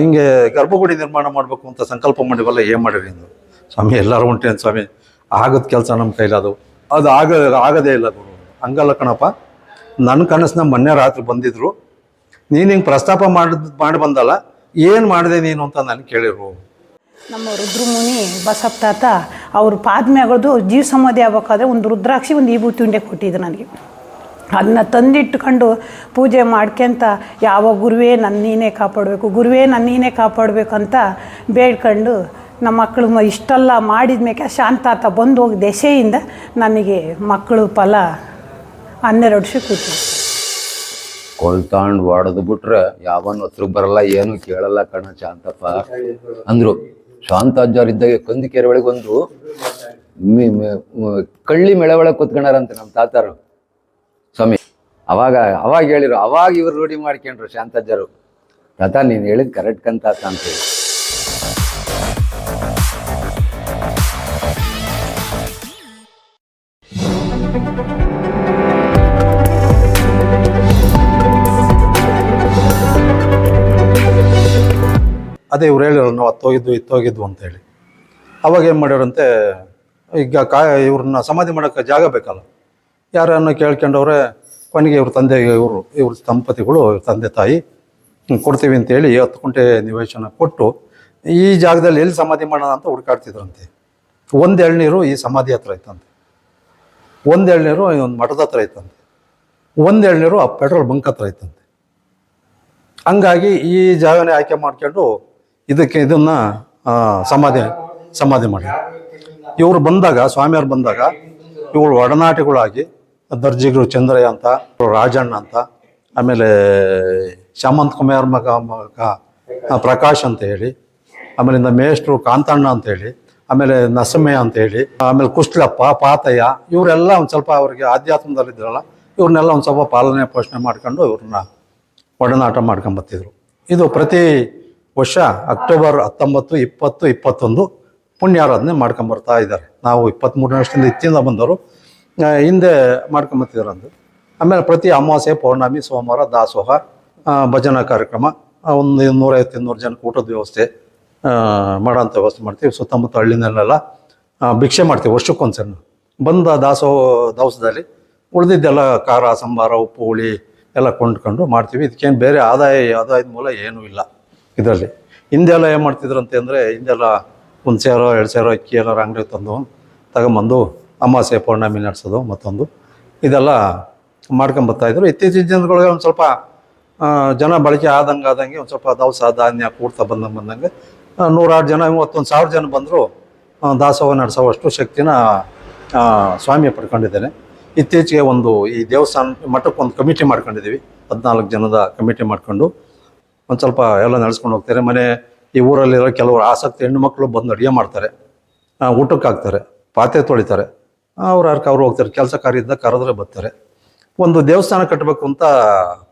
ಹಿಂಗೆ ಗರ್ಭಗುಡಿ ನಿರ್ಮಾಣ ಮಾಡಬೇಕು ಅಂತ ಸಂಕಲ್ಪ ಮಾಡಿವಲ್ಲ, ಏನು ಮಾಡಿರಿ ಅಂದರು ಸ್ವಾಮಿ, ಎಲ್ಲರೂ ಅಂತ ಸ್ವಾಮಿ. ಆಗದ ಕೆಲಸ ನಮ್ಮ ಕೈಲದು ಅದು. ಆಗ, ಆಗದೇ ಇಲ್ಲ ಗುರು. ಹಂಗಲ್ಲ ಕಣಪ್ಪ. ನನ್ನ ಕನಸನ್ನ ಮೊನ್ನೆ ರಾತ್ರಿ ಬಂದಿದ್ರು. ನೀನು ಹಿಂಗೆ ಪ್ರಸ್ತಾಪ ಮಾಡಿದ್ ಮಾಡಿ ಬಂದಲ್ಲ, ಏನು ಮಾಡಿದೆ ನೀನು ಅಂತ ನಾನು ಕೇಳಿರು. ನಮ್ಮ ರುದ್ರಮುನಿ ಬಸಪ್ಪ ತಾತ, ಅವ್ರ ಪಾದ್ಮ್ಯಾಗದು ಜೀವ ಸಮಾಧಿ ಆಗ್ಬೇಕಾದ್ರೆ ಒಂದು ರುದ್ರಾಕ್ಷಿ, ಒಂದು ವಿಭೂತಿ ಉಂಡೆ ಕೊಟ್ಟಿದ್ದು ನನಗೆ. ಅದನ್ನ ತಂದಿಟ್ಕೊಂಡು ಪೂಜೆ ಮಾಡ್ಕೊಂತ ಯಾವ ಗುರುವೇ ನನ್ನ ನೀನೇ ಕಾಪಾಡಬೇಕು, ಗುರುವೇ ನನ್ನ ನೀನೇ ಕಾಪಾಡಬೇಕು ಅಂತ ಬೇಡ್ಕೊಂಡು ನಮ್ಮ ಮಕ್ಕಳು ಇಷ್ಟೆಲ್ಲ ಮಾಡಿದ ಮೇಲೆ ಶಾಂತಾತ ಬಂದು ಹೋಗಿ ದೆಸೆಯಿಂದ ನನಗೆ ಮಕ್ಕಳು ಫಲ ಹನ್ನೆರಡು ವರ್ಷ ಕೂತು ಕೊಳ್ತಾಂಡ್ ಹೊಡೆದು ಬಿಟ್ರೆ ಯಾವನ್ ಹತ್ರ ಬರಲ್ಲ, ಏನು ಕೇಳಲ್ಲ ಕಣ ಶಾಂತಪ್ಪ. ಅಂದ್ರು, ಶಾಂತಾಜ್ಜಾರ್ ಇದ್ದಾಗ ಕಂದಿಕೆರೆ ಒಳಗೆ ಒಂದು ಕಳ್ಳಿ ಮೆಳೆ ಒಳಗೆ ಕೂತ್ಕೊಂಡಾರಂತೆ ನಮ್ಮ ತಾತಾರು. ಸ್ವಾಮಿ, ಅವಾಗ ಅವಾಗ ಹೇಳಿರು, ಅವಾಗ ಇವ್ರು ರೂಢಿ ಮಾಡ್ಕೊಂಡ್ರು ಶಾಂತಜ್ಜರು. ತಾತ, ನೀನು ಹೇಳಿದ್ ಕರೆಕ್ಟ್ ಕಂತ ಅಂತ ಅಂತೇಳಿ ಅದೇ ಇವ್ರು ಹೇಳಿದ್ರು, ನಾವು ಹತ್ತೋಗಿದ್ವು ಇತ್ತೋಗಿದ್ವು ಅಂತೇಳಿ. ಅವಾಗ ಏನು ಮಾಡ್ಯಾರಂತೆ, ಈಗ ಕಾ, ಇವ್ರನ್ನ ಸಮಾಧಿ ಮಾಡೋಕ್ಕೆ ಜಾಗ ಬೇಕಲ್ಲ. ಯಾರನ್ನು ಕೇಳ್ಕೊಂಡವ್ರೆ, ಕೊನೆಗೆ ಇವ್ರ ತಂದೆ, ಇವರು, ಇವ್ರ ದಂಪತಿಗಳು, ಇವ್ರ ತಂದೆ ತಾಯಿ ಕೊಡ್ತೀವಿ ಅಂತೇಳಿ ಹತ್ತು ಕುಂಟೆ ನಿವೇಶನ ಕೊಟ್ಟು, ಈ ಜಾಗದಲ್ಲಿ ಎಲ್ಲಿ ಸಮಾಧಿ ಮಾಡೋಣ ಅಂತ ಹುಡುಕಾಡ್ತಿದ್ರಂತೆ. ಒಂದು ಎಳ್ನೀರು ಈ ಸಮಾಧಿ ಹತ್ರ ಇತ್ತಂತೆ. ಒಂದು ಎಳ್ನೀರು ಒಂದು ಮಠದ ಹತ್ರ ಇತ್ತಂತೆ. ಒಂದು ಎಳ್ನೀರು ಆ ಪೆಟ್ರೋಲ್ ಬಂಕ್ ಹತ್ರ ಇತ್ತಂತೆ. ಹಂಗಾಗಿ ಈ ಜಾಗನೇ ಆಯ್ಕೆ ಮಾಡ್ಕೊಂಡು ಇದಕ್ಕೆ ಇದನ್ನು ಸಮಾಧಿ ಸಮಾಧಿ ಮಾಡಿ ಇವರು ಬಂದಾಗ, ಸ್ವಾಮಿಯವ್ರು ಬಂದಾಗ, ಇವರು ಒಡನಾಟಿಗಳಾಗಿ ದರ್ಜಿಗಳು ಚಂದ್ರಯ್ಯ ಅಂತ, ರಾಜಣ್ಣ ಅಂತ, ಆಮೇಲೆ ಶಾಮಂತ್ ಕುಮಾರ್ ಮಗ ಮಗ ಪ್ರಕಾಶ್ ಅಂತ ಹೇಳಿ ಆಮೇಲಿಂದ ಮೇಷ್ಟ್ರು ಕಾಂತಣ್ಣ ಅಂತ ಹೇಳಿ, ಆಮೇಲೆ ನಸಮಯ್ಯ ಅಂತ ಹೇಳಿ, ಆಮೇಲೆ ಕುಸ್ಲಪ್ಪ, ಪಾತಯ್ಯ, ಇವರೆಲ್ಲ ಒಂದು ಸ್ವಲ್ಪ ಅವ್ರಿಗೆ ಆಧ್ಯಾತ್ಮದಲ್ಲಿದ್ರಲ್ಲ ಇವ್ರನ್ನೆಲ್ಲ ಒಂದು ಸ್ವಲ್ಪ ಪಾಲನೆ ಪೋಷಣೆ ಮಾಡ್ಕೊಂಡು ಇವ್ರನ್ನ ಒಡನಾಟ ಮಾಡ್ಕೊಂಬತ್ತಿದ್ರು ಇದು ಪ್ರತಿ ವರ್ಷ ಅಕ್ಟೋಬರ್ ಹತ್ತೊಂಬತ್ತು, ಇಪ್ಪತ್ತು, ಇಪ್ಪತ್ತೊಂದು ಪುಣ್ಯಾರಾಧನೆ ಮಾಡ್ಕೊಂಬರ್ತಾ ಇದ್ದಾರೆ. ನಾವು ಇಪ್ಪತ್ತ್ಮೂರನೇ ವರ್ಷದಿಂದ ಇತ್ತಿಂದ ಬಂದವರು. ಹಿಂದೆ ಮಾಡ್ಕೊಂಬತ್ತಿದ್ರು ಅಂದು ಆಮೇಲೆ ಪ್ರತಿ ಅಮಾವಾಸ್ಯೆ, ಪೌರ್ಣಮಿ, ಸೋಮವಾರ, ದಾಸೋಹ ಭಜನಾ ಕಾರ್ಯಕ್ರಮ ಒಂದು ನೂರೈವತ್ತು ಇನ್ನೂರು ಜನಕ್ಕೆ ಊಟದ ವ್ಯವಸ್ಥೆ ಮಾಡೋಂಥ ವ್ಯವಸ್ಥೆ ಮಾಡ್ತೀವಿ. ಸುತ್ತಮುತ್ತ ಹಳ್ಳಿನಲ್ಲೆಲ್ಲ ಭಿಕ್ಷೆ ಮಾಡ್ತೀವಿ ವರ್ಷಕ್ಕೊಂದ್ಸರಿ ಬಂದ ದಾಸೋಹ, ದವಸದಲ್ಲಿ ಉಳಿದಿದ್ದೆಲ್ಲ ಖಾರ, ಸಂಬಾರ, ಉಪ್ಪು, ಹುಳಿ ಎಲ್ಲ ಕೊಂಡ್ಕೊಂಡು ಮಾಡ್ತೀವಿ. ಇದಕ್ಕೇನು ಬೇರೆ ಆದಾಯ, ಆದಾಯದ ಮೂಲ ಏನೂ ಇಲ್ಲ ಇದರಲ್ಲಿ. ಹಿಂದೆಲ್ಲ ಏನು ಮಾಡ್ತಿದ್ರು ಅಂತಂದರೆ, ಹಿಂದೆಲ್ಲ ಒಂದು ಸೇರೋ ಎರಡು ಸೇರೋ ಅಕ್ಕಿ ಎಲ್ಲ ಅಂಗಡಿ ತಂದು ತಗೊಂಬಂದು ಅಮಾವಾಸ್ಯೆ ಪೌರ್ಣಮಿ ನಡೆಸೋದು ಮತ್ತೊಂದು. ಇದೆಲ್ಲ ಮಾಡ್ಕೊಂಬರ್ತಾಯಿದ್ರು ಇತ್ತೀಚಿನ ಜನಗಳಿಗೆ ಒಂದು ಸ್ವಲ್ಪ ಜನ ಬಳಕೆ ಆದಂಗೆ ಆದಂಗೆ ಒಂದು ಸ್ವಲ್ಪ ದವಸ ಧಾನ್ಯ ಕೂಡ್ತಾ ಬಂದಂಗೆ ಬಂದಂಗೆ ನೂರಾರು ಜನ ಇವತ್ತೊಂದು ಸಾವಿರ ಜನ ಬಂದರೂ ದಾಸೋಹ ನಡೆಸೋವಷ್ಟು ಶಕ್ತಿನ ಸ್ವಾಮಿ ಪಡ್ಕೊಂಡಿದ್ದೇನೆ. ಇತ್ತೀಚೆಗೆ ಒಂದು ಈ ದೇವಸ್ಥಾನ ಮಠಕ್ಕೆ ಒಂದು ಕಮಿಟಿ ಮಾಡ್ಕೊಂಡಿದ್ದೀವಿ. ಹದಿನಾಲ್ಕು ಜನದ ಕಮಿಟಿ ಮಾಡ್ಕೊಂಡು ಒಂದು ಸ್ವಲ್ಪ ಎಲ್ಲ ನಡೆಸ್ಕೊಂಡು ಹೋಗ್ತಾರೆ. ಮನೆ ಈ ಊರಲ್ಲಿರೋ ಕೆಲವರು ಆಸಕ್ತಿ ಹೆಣ್ಣು ಮಕ್ಕಳು ಬಂದು ಅಡುಗೆ ಮಾಡ್ತಾರೆ. ಊಟಕ್ಕೆ ಹಾಕ್ತಾರೆ ಪಾತ್ರೆ ತೊಳಿತಾರೆ. ಅವ್ರು ಯಾರು ಅವ್ರು ಹೋಗ್ತಾರೆ, ಕೆಲಸ ಕಾರ್ಯದಿಂದ ಕರೆದ್ರೆ ಬರ್ತಾರೆ. ಒಂದು ದೇವಸ್ಥಾನ ಕಟ್ಟಬೇಕು ಅಂತ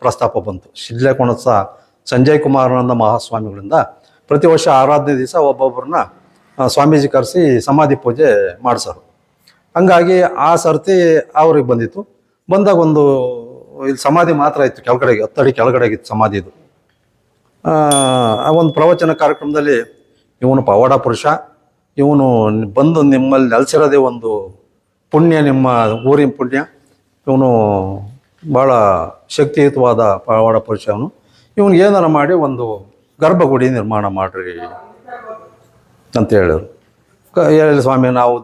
ಪ್ರಸ್ತಾಪ ಬಂತು. ಶಿಡ್ಲೆ ಕೊಣಸ ಸಂಜಯ್ ಕುಮಾರಾನಂದ ಮಹಾಸ್ವಾಮಿಗಳಿಂದ ಪ್ರತಿ ವರ್ಷ ಆರಾಧನೆ ದಿವಸ ಒಬ್ಬೊಬ್ಬರನ್ನ ಸ್ವಾಮೀಜಿ ಕರೆಸಿ ಸಮಾಧಿ ಪೂಜೆ ಮಾಡಿಸೋರು. ಹಂಗಾಗಿ ಆ ಸರ್ತಿ ಅವ್ರಿಗೆ ಬಂದಿತ್ತು. ಬಂದಾಗ ಒಂದು, ಇಲ್ಲಿ ಸಮಾಧಿ ಮಾತ್ರ ಇತ್ತು ಕೆಳಗಡೆಗೆ, ಹತ್ತಡಿ ಕೆಳಗಡೆಗಿತ್ತು ಸಮಾಧಿ ಇದು. ಆ ಒಂದು ಪ್ರವಚನ ಕಾರ್ಯಕ್ರಮದಲ್ಲಿ ಇವನು ಪವಾಡ ಪುರುಷ, ಇವನು ಬಂದು ನಿಮ್ಮಲ್ಲಿ ನೆಲೆಸಿರೋದೇ ಒಂದು ಪುಣ್ಯ ನಿಮ್ಮ ಊರಿನ ಪುಣ್ಯ. ಇವನು ಭಾಳ ಶಕ್ತಿಯುತವಾದ ಪವಾಡ ಪುರುಷ ಅವನು ಇವನು ಏನಾರ ಮಾಡಿ ಒಂದು ಗರ್ಭಗುಡಿ ನಿರ್ಮಾಣ ಮಾಡಿರಿ ಅಂತ ಹೇಳಿದ್ರು. ಹೇಳಿ ಸ್ವಾಮಿ, ನಾವು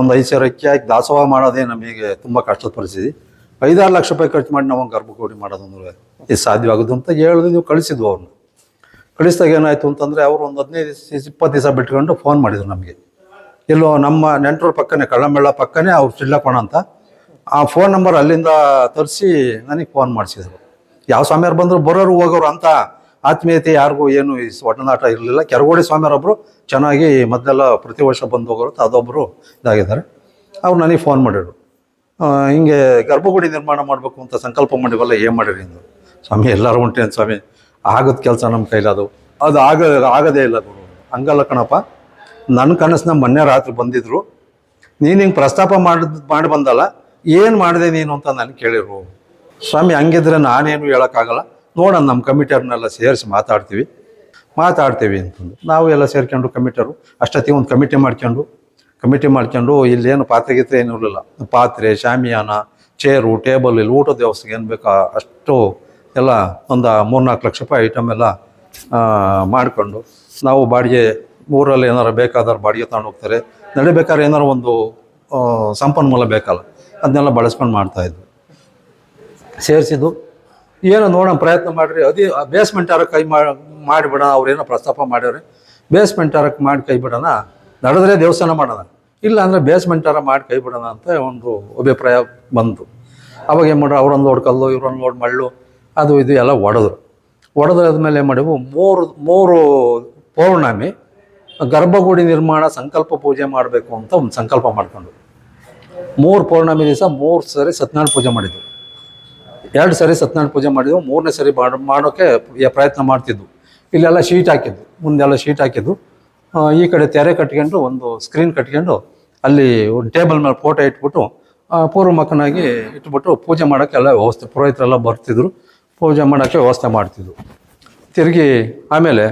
ಒಂದು ಐದು ಸಾವಿರ ಅಕ್ಕಿ ಹಾಕಿ ದಾಸೋಹ ಮಾಡೋದೇ ನಮಗೆ ತುಂಬ ಕಷ್ಟದ ಪರಿಸ್ಥಿತಿ. ಐದಾರು ಲಕ್ಷ ರೂಪಾಯಿ ಖರ್ಚು ಮಾಡಿ ನಾವು ಗರ್ಭಗುಡಿ ಮಾಡೋದಂದ್ರೆ ಇದು ಸಾಧ್ಯವಾಗೋದು ಅಂತ ಹೇಳಿದ್ರು. ನೀವು ಕಳಿಸಿದ್ವು ಅವ್ರನ್ನ. ಕಳಿಸಿದಾಗ ಏನಾಯಿತು ಅಂತಂದರೆ ಅವರು ಒಂದು ಹದಿನೈದು ದಿವಸ, ಇಪ್ಪತ್ತು ದಿವಸ ಬಿಟ್ಕೊಂಡು ಫೋನ್ ಮಾಡಿದ್ರು ನಮಗೆ. ಎಲ್ಲೋ ನಮ್ಮ ನೆಂಟರ ಪಕ್ಕನೇ ಕಳ್ಳಂಬೆಳ್ಳ ಪಕ್ಕನೇ ಅವ್ರು ಚಿಲ್ಲಕೋಣ ಅಂತ. ಆ ಫೋನ್ ನಂಬರ್ ಅಲ್ಲಿಂದ ತರಿಸಿ ನನಗೆ ಫೋನ್ ಮಾಡಿಸಿದರು. ಯಾವ ಸ್ವಾಮಿಯವ್ರು ಬಂದರು ಬರೋರು ಹೋಗೋರು ಅಂತ. ಆತ್ಮೀಯತೆ ಯಾರಿಗೂ ಏನು ಈ ಒಡನಾಟ ಇರಲಿಲ್ಲ. ಕೆರಗೋಡಿ ಸ್ವಾಮಿಯವರೊಬ್ಬರು ಚೆನ್ನಾಗಿ ಮೊದಲೆಲ್ಲ ಪ್ರತಿ ವರ್ಷ ಬಂದು ಹೋಗೋರು ಅದೊಬ್ಬರು ಇದಾಗಿದ್ದಾರೆ. ಅವ್ರು ನನಗೆ ಫೋನ್ ಮಾಡಿದ್ರು. ಹಿಂಗೆ ಗರ್ಭಗುಡಿ ನಿರ್ಮಾಣ ಮಾಡಬೇಕು ಅಂತ ಸಂಕಲ್ಪ ಮಾಡಿವಲ್ಲ, ಏನು ಮಾಡಿರಿ ಅಂದರು ಸ್ವಾಮಿ, ಎಲ್ಲರೂ ಹೊಂಟೇನು ಸ್ವಾಮಿ. ಆಗದ ಕೆಲಸ ನಮ್ಮ ಕೈಲಾದವು ಅದು ಆಗ, ಆಗದೇ ಇಲ್ಲ ಗುರು. ಹಂಗಲ್ಲ ಕಣಪ್ಪ. ನನ್ನ ಕನಸನ್ನ ಮೊನ್ನೆ ರಾತ್ರಿ ಬಂದಿದ್ರು. ನೀನು ಹಿಂಗೆ ಪ್ರಸ್ತಾಪ ಮಾಡಿ ಮಾಡಿ ಬಂದಲ್ಲ, ಏನು ಮಾಡಿದೆ ನೀನು ಅಂತ ನಾನು ಕೇಳಿರು ಸ್ವಾಮಿ, ಹಂಗಿದ್ರೆ ನಾನೇನು ಹೇಳೋಕ್ಕಾಗಲ್ಲ. ನೋಡೋಣ ನಮ್ಮ ಕಮಿಟಿಯವ್ರನ್ನೆಲ್ಲ ಸೇರಿಸಿ ಮಾತಾಡ್ತೀವಿ. ಮಾತಾಡ್ತೀವಿ ಅಂತಂದು. ನಾವು ಎಲ್ಲ ಸೇರ್ಕೊಂಡು ಕಮಿಟಿಯವರು, ಅಷ್ಟೊತ್ತಿಗೆ ಒಂದು ಕಮಿಟಿ ಮಾಡ್ಕೊಂಡು ಕಮಿಟಿ ಮಾಡ್ಕೊಂಡು ಇಲ್ಲೇನು ಪಾತ್ರೆ ಗೀತ್ರೆ ಏನು ಇರಲಿಲ್ಲ. ಪಾತ್ರೆ ಶಾಮಿಯಾನ ಚೇರು, ಟೇಬಲ್, ಇಲ್ಲಿ ಊಟದ ವ್ಯವಸ್ಥೆಗೆ ಏನು ಬೇಕಾ, ಅಷ್ಟು ಎಲ್ಲ ಒಂದು ಮೂರ್ನಾಲ್ಕು ಲಕ್ಷ ರೂಪಾಯಿ ಐಟಮ್ ಎಲ್ಲ ಮಾಡಿಕೊಂಡು ನಾವು ಬಾಡಿಗೆ ಊರಲ್ಲಿ ಏನಾರು ಬೇಕಾದ್ರೆ ಬಾಡಿಗೆ ತಗೊಂಡು ಹೋಗ್ತಾರೆ. ನಡಿಬೇಕಾದ್ರೆ ಏನಾರು ಒಂದು ಸಂಪನ್ಮೂಲ ಬೇಕಲ್ಲ, ಅದನ್ನೆಲ್ಲ ಬಳಸ್ಕೊಂಡು ಮಾಡ್ತಾಯಿದ್ವಿ ಸೇರಿಸಿದ್ದು. ಏನೋ ನೋಡೋಣ, ಪ್ರಯತ್ನ ಮಾಡಿರಿ. ಅದೇ ಬೇಸ್ಮೆಂಟ್ ಯಾರ ಕೈ ಮಾಡಿ ಮಾಡಿಬಿಡೋಣ ಅವ್ರೇನೋ ಪ್ರಸ್ತಾಪ ಮಾಡ್ಯಾರೆ ಬೇಸ್ಮೆಂಟ್ ಯಾರ ಮಾಡಿ ಕೈ ಬಿಡೋಣ. ನಡೆದ್ರೆ ದೇವಸ್ಥಾನ ಮಾಡೋಣ. ಇಲ್ಲ ಅಂದರೆ ಬೇಸ್ಮೆಂಟ್ ಮಾಡಿ ಕೈ ಬಿಡೋಣ ಅಂತ ಒಂದು ಅಭಿಪ್ರಾಯ ಬಂತು. ಅವಾಗ ಏನು ಮಾಡ್ರು ಅವ್ರೊಂದು ಲೋಡ್ ಕಲ್ಲು ಇವ್ರೊಂದು ಲೋಡ್ ಮಳ್ಳು, ಅದು ಇದು ಎಲ್ಲ ಒಡೆದ್ರು. ಒಡೆದಾದ್ಮೇಲೆ ಏನು ಮಾಡಿವು ಮೂರು ಮೂರು ಪೌರ್ಣಮಿ ಗರ್ಭಗುಡಿ ನಿರ್ಮಾಣ ಸಂಕಲ್ಪ ಪೂಜೆ ಮಾಡಬೇಕು ಅಂತ ಒಂದು ಸಂಕಲ್ಪ ಮಾಡಿಕೊಂಡು. ಮೂರು ಪೌರ್ಣಮಿ ದಿವಸ ಮೂರು ಸರಿ ಸತ್ಯನಾರಾಯಣ ಪೂಜೆ ಮಾಡಿದ್ವು. ಎರಡು ಸರಿ ಸತ್ಯನಾರಾಯಣ ಪೂಜೆ ಮಾಡಿದ್ವು. ಮೂರನೇ ಸರಿ ಮಾಡೋ ಮಾಡೋಕ್ಕೆ ಪ್ರಯತ್ನ ಮಾಡ್ತಿದ್ವು. ಇಲ್ಲೆಲ್ಲ ಶೀಟ್ ಹಾಕಿದ್ದು ಮುಂದೆಲ್ಲ ಶೀಟ್ ಹಾಕಿದ್ದು ಈ ಕಡೆ ತೆರೆ ಕಟ್ಕೊಂಡು ಒಂದು ಸ್ಕ್ರೀನ್ ಕಟ್ಕೊಂಡು ಅಲ್ಲಿ ಒಂದು ಟೇಬಲ್ ಮೇಲೆ ಫೋಟೋ ಇಟ್ಬಿಟ್ಟು ಪೂರ್ವ ಮಕ್ಕನಾಗಿ ಇಟ್ಬಿಟ್ಟು ಪೂಜೆ ಮಾಡೋಕ್ಕೆಲ್ಲ ವ್ಯವಸ್ಥೆ ಪುರೋಹಿತರೆಲ್ಲ ಬರ್ತಿದ್ರು. ಪೂಜೆ ಮಾಡೋಕ್ಕೆ ವ್ಯವಸ್ಥೆ ಮಾಡ್ತಿದ್ರು ತಿರುಗಿ ಆಮೇಲೆ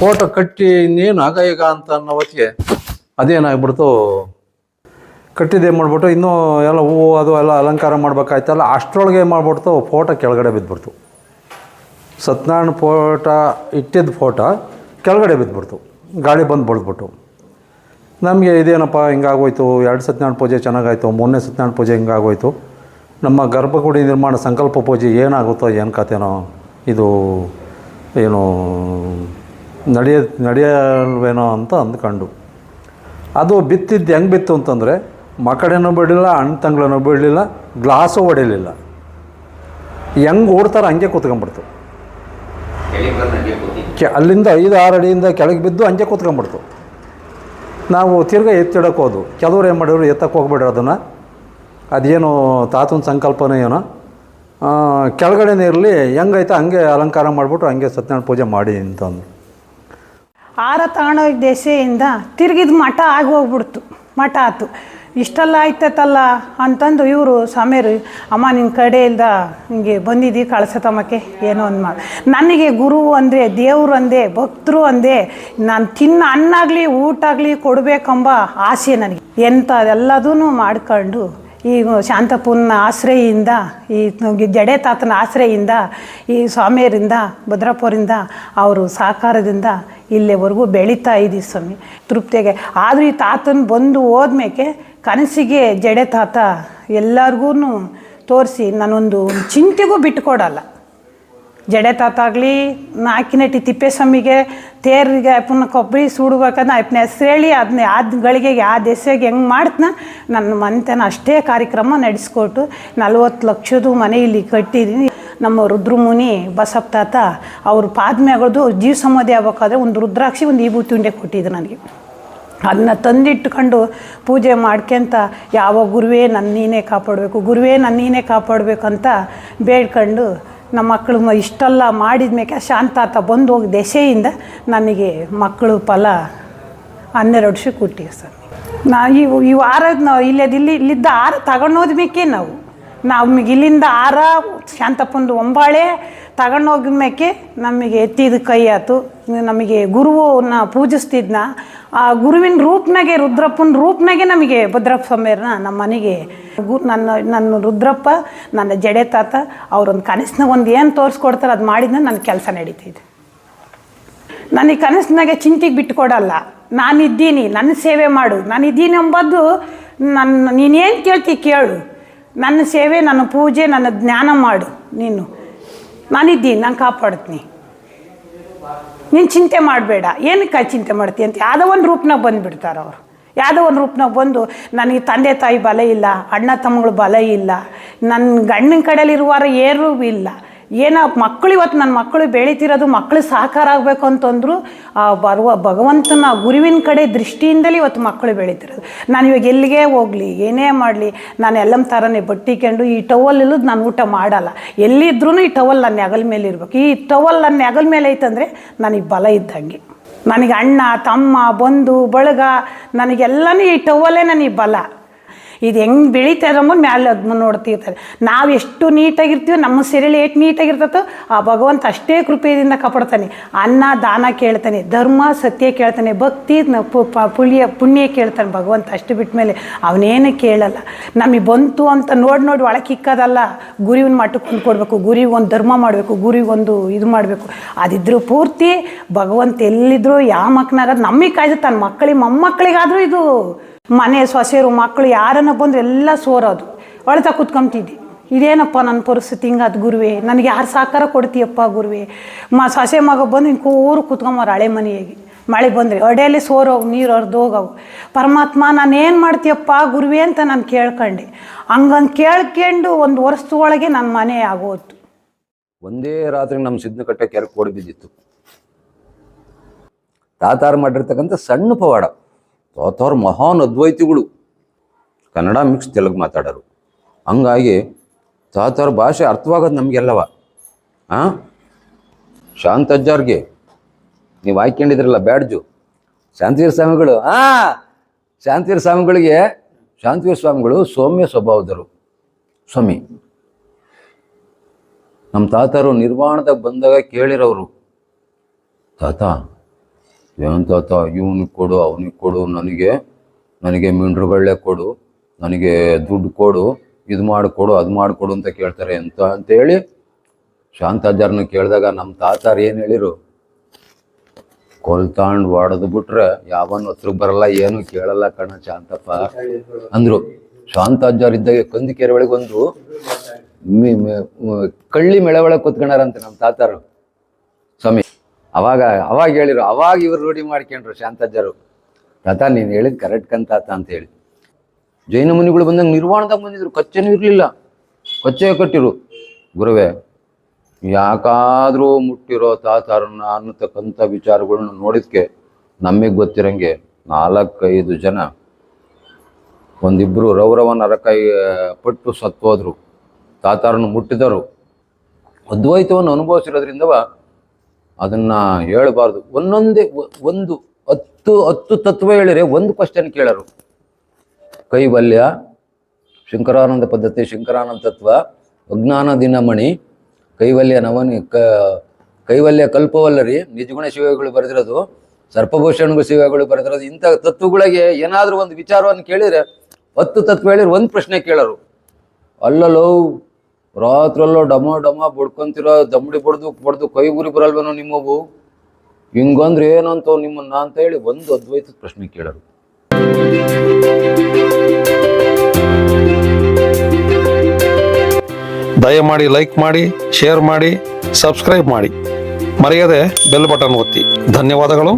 ಫೋಟೋ ಕಟ್ಟಿ ಇನ್ನೇನು ಆಗ ಈಗ ಅಂತ ಅನ್ನೋ ಅದೇನಾಗ್ಬಿಡ್ತು ಕಟ್ಟಿದ್ದು ಏನು ಮಾಡ್ಬಿಟ್ಟು ಇನ್ನೂ ಎಲ್ಲ ಹೂವು ಅದು ಎಲ್ಲ ಅಲಂಕಾರ ಮಾಡ್ಬೇಕಾಯ್ತಲ್ಲ, ಅಷ್ಟರೊಳಗೆ ಮಾಡ್ಬಿಡ್ತು, ಫೋಟೋ ಕೆಳಗಡೆ ಬಿದ್ದುಬಿಡ್ತು ಸತ್ಯನಾರಾಯಣ ಫೋಟ ಇಟ್ಟಿದ್ದ ಫೋಟೋ ಕೆಳಗಡೆ ಬಿದ್ದುಬಿಡ್ತು ಗಾಳಿ ಬಂದು ಬಳಿದ್ಬಿಟ್ಟು. ನಮಗೆ ಇದೇನಪ್ಪ, ಹಿಂಗಾಗೋಯ್ತು, ಎರಡು ಸತ್ಯನಾರಾಯಣ ಪೂಜೆ ಚೆನ್ನಾಗಾಯ್ತು, ಮೂರನೇ ಸತ್ಯನಾರಾಯಣ ಪೂಜೆ ಹಿಂಗಾಗೋಯ್ತು. ನಮ್ಮ ಗರ್ಭಗುಡಿ ನಿರ್ಮಾಣ ಸಂಕಲ್ಪ ಪೂಜೆ ಏನಾಗುತ್ತೋ ಏನು ಕಥೆನೋ, ಇದು ಏನು ನಡೆಯ ನಡೆಯಲ್ವೇನೋ ಅಂತ ಅಂದ್ಕೊಂಡು ಅದು ಬಿತ್ತಿದ್ದು ಹೆಂಗೆ ಬಿತ್ತು ಅಂತಂದರೆ ಮಕಡೆನೂ ಬಿಡಲಿಲ್ಲ ಅಣ್ಣ ತಂಗ್ಳನೂ ಬಿಡಲಿಲ್ಲ, ಗ್ಲಾಸು ಹೊಡಿಲಿಲ್ಲ. ಹೆಂಗೆ ಓಡ್ತಾರೋ ಹಂಗೆ ಕೂತ್ಕೊಂಡ್ಬಿಡ್ತು. ಕೆ ಅಲ್ಲಿಂದ ಐದು ಆರು ಅಡಿಯಿಂದ ಕೆಳಗೆ ಬಿದ್ದು ಹಂಗೆ ಕೂತ್ಕೊಂಡ್ಬಿಡ್ತು. ನಾವು ತಿರ್ಗಾ ಎತ್ತಿಡಕ್ಕೆ ಹೋದ್ವು. ಕೆಲವ್ರು ಏನು ಮಾಡಿದ್ರು ಎತ್ತಕ್ಕೆ ಹೋಗ್ಬಿಡ್ರಿ ಅದನ್ನು. ಅದೇನು ತಾತನ ಸಂಕಲ್ಪನೇ ಏನೋ. ಕೆಳಗಡೆನೇ ಇರಲಿ, ಹೆಂಗೈತೆ ಹಂಗೆ ಅಲಂಕಾರ ಮಾಡಿಬಿಟ್ಟು ಹಂಗೆ ಸತ್ಯನಾರಾಯಣ ಪೂಜೆ ಮಾಡಿ ಅಂತಂದು ಆರ ತಗೊಂಡೋಗಿ ದೆಸೆಯಿಂದ ತಿರುಗಿದ ಮಠ ಆಗಿ ಹೋಗ್ಬಿಡ್ತು. ಮಠ ಆತು. ಇಷ್ಟೆಲ್ಲ ಆಯ್ತೈತಲ್ಲ ಅಂತಂದು ಇವರು ಸ್ವಾಮಿಯರು, ಅಮ್ಮ ನಿನ್ನ ಕಡೆಯಿಂದ ಹಿಂಗೆ ಬಂದಿದ್ದು ಕಳ್ಸತಮ್ಮಕ್ಕೆ? ಏನೋ ಒಂದು ಮಾಡಿ ನನಗೆ ಗುರು ಅಂದರೆ, ದೇವರು ಅಂದೆ ಭಕ್ತರು ಅಂದೆ ನಾನು ತಿನ್ನ ಅನ್ನಾಗಲಿ ಊಟ ಆಗಲಿ ಕೊಡಬೇಕೆಂಬ ಆಸೆ ನನಗೆ. ಎಂಥ ಎಲ್ಲದೂ ಮಾಡ್ಕೊಂಡು ಈ ಶಾಂತಪ್ಪನ ಆಶ್ರಯಿಂದ ಈ ಜಡೆ ತಾತನ ಆಶ್ರಯಿಂದ ಈ ಸ್ವಾಮಿಯರಿಂದ ಭದ್ರಪ್ಪರಿಂದ ಅವರು ಸಹಕಾರದಿಂದ ಇಲ್ಲಿವರೆಗೂ ಬೆಳೀತಾ ಇದ್ದೀವಿ ಸ್ವಾಮಿ. ತೃಪ್ತಿಗೆ ಆದರೂ ಈ ತಾತನ ಬಂದು ಹೋದ್ಮೇಕೆ ಕನಸಿಗೆ ಜಡೆ ತಾತ ಎಲ್ಲರಿಗೂ ತೋರಿಸಿ, ನಾನೊಂದು ಚಿಂತೆಗೂ ಬಿಟ್ಟುಕೊಡಲ್ಲ. ಜಡೆ ತಾತಾಗಲಿ ಆಕಿನಟ್ಟಿ ತಿಪ್ಪೇಸ್ವಾಮಿಗೆ ತೇರಿಗೆ ಅಪ್ಪನ ಕೊಬ್ಬರಿ ಸುಡ್ಬೇಕಂದ್ರೆ ಅಪ್ಪನ ಹೆಸ್ರು ಹೇಳಿ ಅದನ್ನ ಆದ ಗಳಿಗೆಗೆ, ಆ ದೆಸೆಗೆ ಹೆಂಗೆ ಮಾಡ್ತನ? ನನ್ನ ಮನೆತನ ಅಷ್ಟೇ ಕಾರ್ಯಕ್ರಮ ನಡೆಸ್ಕೊಟ್ಟು ನಲ್ವತ್ತು ಲಕ್ಷದ್ದು ಮನೆ ಇಲ್ಲಿ ಕಟ್ಟಿದ್ದೀನಿ ನಮ್ಮ ರುದ್ರಮುನಿ ಬಸಪ್ಪ ತಾತ, ಅವ್ರ ಪಾದ್ಮ್ಯಾಗದು ಜೀವ ಸಮಾಧಿ ಆಗ್ಬೇಕಾದ್ರೆ ಒಂದು ರುದ್ರಾಕ್ಷಿ, ಒಂದು ಈಬೂತಿ ಉಂಡೆ ಕೊಟ್ಟಿದ್ದು ನನಗೆ. ಅದನ್ನ ತಂದಿಟ್ಕೊಂಡು ಪೂಜೆ ಮಾಡ್ಕೊಂತ ಯಾವ ಗುರುವೇ ನನ್ನ ನೀನೇ ಕಾಪಾಡಬೇಕು, ಗುರುವೇ ನನ್ನ ನೀನೇ ಕಾಪಾಡಬೇಕಂತ ಬೇಡ್ಕೊಂಡು ನಮ್ಮ ಮಕ್ಕಳು ಇಷ್ಟೆಲ್ಲ ಮಾಡಿದ ಮೇಲೆ ಶಾಂತಾತ ಬಂದು ಹೋಗಿ ದೆಸೆಯಿಂದ ನನಗೆ ಮಕ್ಕಳು ಫಲ ಹನ್ನೆರಡು ವರ್ಷ ಕೊಟ್ಟಿವಿ ಸರ್. ನಾ ಇವು ಈ ವಾರ ನಾವು ಇಲ್ಲದ ಇಲ್ಲಿ ಇಲ್ಲಿದ್ದ ಆರ ತಗೊಂಡೋದ್ಮೇಕೆ ನಾವು. ನಮಗೆ ಇಲ್ಲಿಂದ ಆರ ಶಾಂತಪ್ಪಂದು ಒಂಬಾಳೆ ತಗೊಂಡೋಗ್ಮೇಕೆ ನಮಗೆ ಎತ್ತಿದ ಕೈ ಆಯ್ತು ನಮಗೆ ಗುರುವನ್ನ ಪೂಜಿಸ್ತಿದ್ನ. ಆ ಗುರುವಿನ ರೂಪನಾಗೆ, ರುದ್ರಪ್ಪನ ರೂಪನಾಗೆ ನಮಗೆ ಭದ್ರಪ್ಪ ಸ್ವಾಮಿಯವ್ರನ್ನ ನಮ್ಮ ಮನೆಗೆ. ಗು, ನನ್ನ ನನ್ನ ರುದ್ರಪ್ಪ, ನನ್ನ ಜಡೆ ತಾತ, ಅವ್ರೊಂದು ಕನಸಿನ ಒಂದು ಏನು ತೋರಿಸ್ಕೊಡ್ತಾರೆ ಅದು ಮಾಡಿದ್ನ ನನ್ನ ಕೆಲಸ ನಡೀತಿದೆ ನನಗೆ ಕನಸಿನಾಗೆ ಚಿಂತೆಗೆ ಬಿಟ್ಟುಕೊಡಲ್ಲ ನಾನಿದ್ದೀನಿ ನನ್ನ ಸೇವೆ ಮಾಡು. ನಾನಿದ್ದೀನಿ ಎಂಬುದು ನನ್ನ ನೀನೇನು ಕೇಳ್ತಿ ಕೇಳು. ನನ್ನ ಸೇವೆ, ನನ್ನ ಪೂಜೆ, ನನ್ನ ಜ್ಞಾನ ಮಾಡು ನೀನು. ನಾನಿದ್ದೀನಿ, ನಾನು ಕಾಪಾಡ್ತೀನಿ. ನೀನು ಚಿಂತೆ ಮಾಡಬೇಡ. ಏನಕ್ಕೆ ಚಿಂತೆ ಮಾಡ್ತೀಯ ಅಂತ ಯಾವುದೋ ಒಂದು ರೂಪನಾಗ ಬಂದುಬಿಡ್ತಾರೆ ಅವರು. ಯಾವುದೋ ಒಂದು ರೂಪನಾಗ ಬಂದು, ನನಗೆ ತಂದೆ ತಾಯಿ ಬಲ ಇಲ್ಲ, ಅಣ್ಣ ತಮ್ಮಗಳು ಬಲ ಇಲ್ಲ ನನ್ನ ಗಂಡನ ಕಡೆಯಲ್ಲಿರುವಾರ ಏರೂ ಇಲ್ಲ ಏನೋ ಮಕ್ಕಳು ಇವತ್ತು ನನ್ನ ಮಕ್ಕಳು ಬೆಳೀತಿರೋದು ಮಕ್ಕಳು ಸಹಕಾರ ಆಗಬೇಕು ಅಂತಂದ್ರು, ಆ ಬರುವ ಭಗವಂತನ ಗುರುವಿನ ಕಡೆ ದೃಷ್ಟಿಯಿಂದಲೇ ಇವತ್ತು ಮಕ್ಕಳು ಬೆಳೀತಿರೋದು. ನಾನು ಇವಾಗ ಎಲ್ಲಿಗೆ ಹೋಗಲಿ, ಏನೇ ಮಾಡಲಿ, ನಾನು ಎಲ್ಲಮ್ಮ ಥರನೇ ಬಟ್ಟಿಕೊಂಡು ಈ ಟವಲ್ ಇಲ್ಲದ ನಾನು ಊಟ ಮಾಡಲ್ಲ. ಎಲ್ಲಿದ್ರೂ ಈ ಟವಲ್ ನನ್ನ ಹೆಗಲ ಮೇಲೆ ಇರಬೇಕು. ಈ ಟವಲ್ ನನ್ನ ಹೆಗಲ ಮೇಲೆ ಐತಂದರೆ ನನಗೆ ಬಲ ಇದ್ದಂಗೆ. ನನಗೆ ಅಣ್ಣ, ತಮ್ಮ, ಬಂಧು, ಬಳಗ, ನನಗೆಲ್ಲನೂ ಈ ಟವಲ್ಲೇ ನನಗೆ ಬಲ. ಇದು ಹೆಂಗೆ ಅಂಬೋದು ಮ್ಯಾಲೆ ಅದು ನೋಡ್ತಿರ್ತಾರೆ. ನಾವು ಎಷ್ಟು ನೀಟಾಗಿರ್ತೀವೋ, ನಮ್ಮ ಸೆರೆಯಲ್ಲಿ ಎಷ್ಟು ನೀಟಾಗಿರ್ತತೋ, ಆ ಭಗವಂತ ಅಷ್ಟೇ ಕೃಪೆಯಿಂದ ಕಾಪಾಡ್ತಾನೆ. ಅನ್ನ, ದಾನ ಕೇಳ್ತಾನೆ, ಧರ್ಮ, ಸತ್ಯ ಕೇಳ್ತಾನೆ, ಭಕ್ತಿ ಪುಣ್ಯ ಪುಣ್ಯ ಕೇಳ್ತಾನೆ ಭಗವಂತ ಅಷ್ಟು ಬಿಟ್ಟ ಮೇಲೆ ಅವನೇನು ಕೇಳಲ್ಲ. ನಮಗೆ ಬಂತು ಅಂತ ನೋಡಿ ನೋಡಿ ಒಳಗೆ ಕಿಕ್ಕದಲ್ಲ ಗುರುವಿನ ಮಟ್ಟಕ್ಕೆ ಒಂದು ಕೊಡಬೇಕು ಗುರಿಗೆ ಒಂದು ಧರ್ಮ ಮಾಡಬೇಕು ಗುರಿಗೊಂದು ಇದು ಮಾಡಬೇಕು. ಅದಿದ್ರೂ ಪೂರ್ತಿ ಭಗವಂತ ಎಲ್ಲಿದ್ರು ಯಾವ ಮಕ್ಕನಾಗ ನಮಗೆ ಕಾಯ್ದು ತನ್ನ ಮಕ್ಕಳಿಗೆ, ಮೊಮ್ಮಕ್ಕಳಿಗಾದರೂ ಇದು ಮನೆ ಸೊಸೆಯರು ಮಕ್ಕಳು ಯಾರನ್ನ ಬಂದು ಎಲ್ಲ ಸೋರೋದು. ಒಳತ ಕುತ್ಕೊಂತಿದ್ದೆ ಇದೇನಪ್ಪ ನನ್ನ ಪರಿಸ್ಥಿತಿ? ಹಿಂಗಾದ ಗುರುವೆ. ನನಗೆ ಯಾರು ಸಹಕಾರ ಕೊಡ್ತೀಯಪ್ಪ ಗುರುವೆ? ಮ ಸೊಸೆ ಮಗ ಬಂದು ಹಿಂಗೆ ಕೂರು ಕುತ್ಕೊಂಬಾರ ಹಳೆ ಮನೆಯಾಗಿ. ಮಳೆ ಬಂದರೆ ಒಡೆಯಲ್ಲಿ ಸೋರೋವು, ನೀರು ಹೋಗವು. ಪರಮಾತ್ಮ ನಾನೇನು ಮಾಡ್ತೀಯಪ್ಪ ಗುರುವೆ ಅಂತ ನಾನು ಕೇಳ್ಕೊಂಡೆ. ಹಂಗಂದು ಕೇಳ್ಕೊಂಡು ಒಂದು ವರ್ಷದೊಳಗೆ ನನ್ನ ಮನೆ ಆಗೋಯ್ತು. ಒಂದೇ ರಾತ್ರಿ ನಮ್ಮ ಸಿದ್ಧಕಟ್ಟೆ ಕೆರೆ ಬಿದ್ದಿತ್ತು. ತಾತಾರು ಮಾಡಿರ್ತಕ್ಕಂಥ ಸಣ್ಣ ಪವಾಡ. ತಾತಾರು ಮಹಾನ್ ಅದ್ವೈತಿಗಳು. ಕನ್ನಡ ಮಿಕ್ಸ್ ತೆಲುಗು ಮಾತಾಡೋರು. ಹಂಗಾಗಿ ತಾತಾರ ಭಾಷೆ ಅರ್ಥವಾಗೋದು ನಮಗೆಲ್ಲವ. ಹಾಂ ಶಾಂತಜ್ಜಾರ್ಗೆ ನೀವು ಹಾಕ್ಕೊಂಡಿದ್ರಲ್ಲ ಬ್ಯಾಡ್ಜು. ಶಾಂತಿವೀರ ಸ್ವಾಮಿಗಳು ಹಾ ಶಾಂತಿವೀರ ಸ್ವಾಮಿಗಳಿಗೆ ಶಾಂತಿವೀರ ಸ್ವಾಮಿಗಳು ಸೌಮ್ಯ ಸ್ವಭಾವದರು ಸ್ವಾಮಿ ನಮ್ಮ ತಾತರು ನಿರ್ವಾಣದಾಗ ಬಂದಾಗ ಕೇಳಿರೋರು, ತಾತ ಏನು ಇವನಿಗೆ ಕೊಡು, ಅವನಿಗೆ ಕೊಡು, ನನಗೆ ನನಗೆ ಮಿಂಡ್ರುಗಳೇ ಕೊಡು, ನನಗೆ ದುಡ್ಡು ಕೊಡು, ಇದು ಮಾಡಿಕೊಡು ಅದು ಮಾಡಿಕೊಡು ಅಂತ ಕೇಳ್ತಾರೆ. ಅಂತ ಅಂತೇಳಿ ಶಾಂತಾಜಾರ್ನ ಕೇಳಿದಾಗ ನಮ್ಮ ತಾತಾರು ಏನು ಹೇಳಿರು? ಕೊಲ್ತಾಂಡ್ ಹೊಡೆದು ಬಿಟ್ರೆ ಯಾವನ್ ಹತ್ರ ಬರಲ್ಲ, ಏನು ಕೇಳಲ್ಲ ಕಣ ಶಾಂತಪ್ಪ ಅಂದ್ರು. ಶಾಂತಾಜಾರ್ ಇದ್ದಾಗ ಕಂದಿಕೆರೆ ಒಳಗೆ ಮಿ- ಕಳ್ಳಿ ಮೆಳೆ ಒಳಗೆ ಕೂತ್ಕೊಂಡಾರಂತೆ ನಮ್ಮ ತಾತಾರು. ಅವಾಗ ಅವಾಗ ಹೇಳಿರು ಅವಾಗ ಇವರು ರೂಢಿ ಮಾಡ್ಕೊಂಡ್ರು ಶಾಂತಜ್ಜರು. ತಾತ, ನೀನು ಹೇಳಿದ್ ಕರೆಕ್ಟ್ ಕಂತಾತ ತಾತ ಅಂತ ಹೇಳಿ. ಜೈನ ಮುನಿಗಳು ಬಂದಂಗೆ ನಿರ್ವಾಣದಾಗ ಬಂದಿದ್ರು, ಕಚ್ಚೆನೂ ಇರಲಿಲ್ಲ. ಕಚ್ಚೆ ಕಟ್ಟಿರು. ಗುರುವೇ, ಯಾಕಾದರೂ ಮುಟ್ಟಿರೋ ತಾತಾರನ್ನ ಅನ್ನತಕ್ಕಂಥ ವಿಚಾರಗಳನ್ನ ನೋಡಿದ್ಕೆ ನಮಗೆ ಗೊತ್ತಿರಂಗೆ ನಾಲ್ಕೈದು ಜನ. ಒಂದಿಬ್ರು ರೌರವ ನರಕೈ ಪಟ್ಟು ಸತ್ತೋದ್ರು. ತಾತಾರನ್ನು ಮುಟ್ಟಿದರು. ಅದ್ವೈತವನ್ನು ಅನುಭವಿಸಿರೋದ್ರಿಂದವ ಅದನ್ನ ಹೇಳಬಾರ್ದು. ಒಂದೊಂದೇ ಒಂದು ಹತ್ತು ಹತ್ತು ತತ್ವ ಹೇಳಿರೆ ಒಂದು ಕ್ವಶನ್ ಕೇಳರು. ಕೈವಲ್ಯ, ಶಂಕರಾನಂದ ಪದ್ಧತಿ, ಶಂಕರಾನಂದ ತತ್ವ, ಅಜ್ಞಾನ ದಿನಮಣಿ, ಕೈವಲ್ಯ ನವನಿ, ಕ, ಕೈವಲ್ಯ ಕಲ್ಪವಲ್ಲರಿ, ನಿಜಗುಣ ಶಿವಗಳು ಬರೆದಿರೋದು ಸರ್ಪಭೂಷಣ ಶಿವಗಳು ಬರೆದಿರೋದು, ಇಂಥ ತತ್ವಗಳಿಗೆ ಏನಾದರೂ ಒಂದು ವಿಚಾರವನ್ನು ಕೇಳಿದರೆ ಹತ್ತು ತತ್ವ ಹೇಳಿದ್ರೆ ಒಂದು ಪ್ರಶ್ನೆ ಕೇಳರು. ಅಲ್ಲಲ್ಲೋ ರಾತ್ರಲ್ಲೋ ಡಮ ಡಮ ಬಡ್ಕೊಂತಿರೋ ದಮ್ಡಿ ಬಡ್ದು ಬಡ್ದು ಕೈ ಗುರಿ ಬರಲ್ವೇನೋ ನಿಮ್ಮವು? ಹಿಂಗಂದ್ರೆ ಏನಂತ ನಿಮ್ಮನ್ನ ಅಂತ ಹೇಳಿ ಒಂದು ಅದ್ವೈತದ ಪ್ರಶ್ನೆ ಕೇಳರು. ದಯಮಾಡಿ ಲೈಕ್ ಮಾಡಿ, ಶೇರ್ ಮಾಡಿ, ಸಬ್ಸ್ಕ್ರೈಬ್ ಮಾಡಿ. ಮರೆಯದೆ ಬೆಲ್ ಬಟನ್ ಒತ್ತಿ. ಧನ್ಯವಾದಗಳು.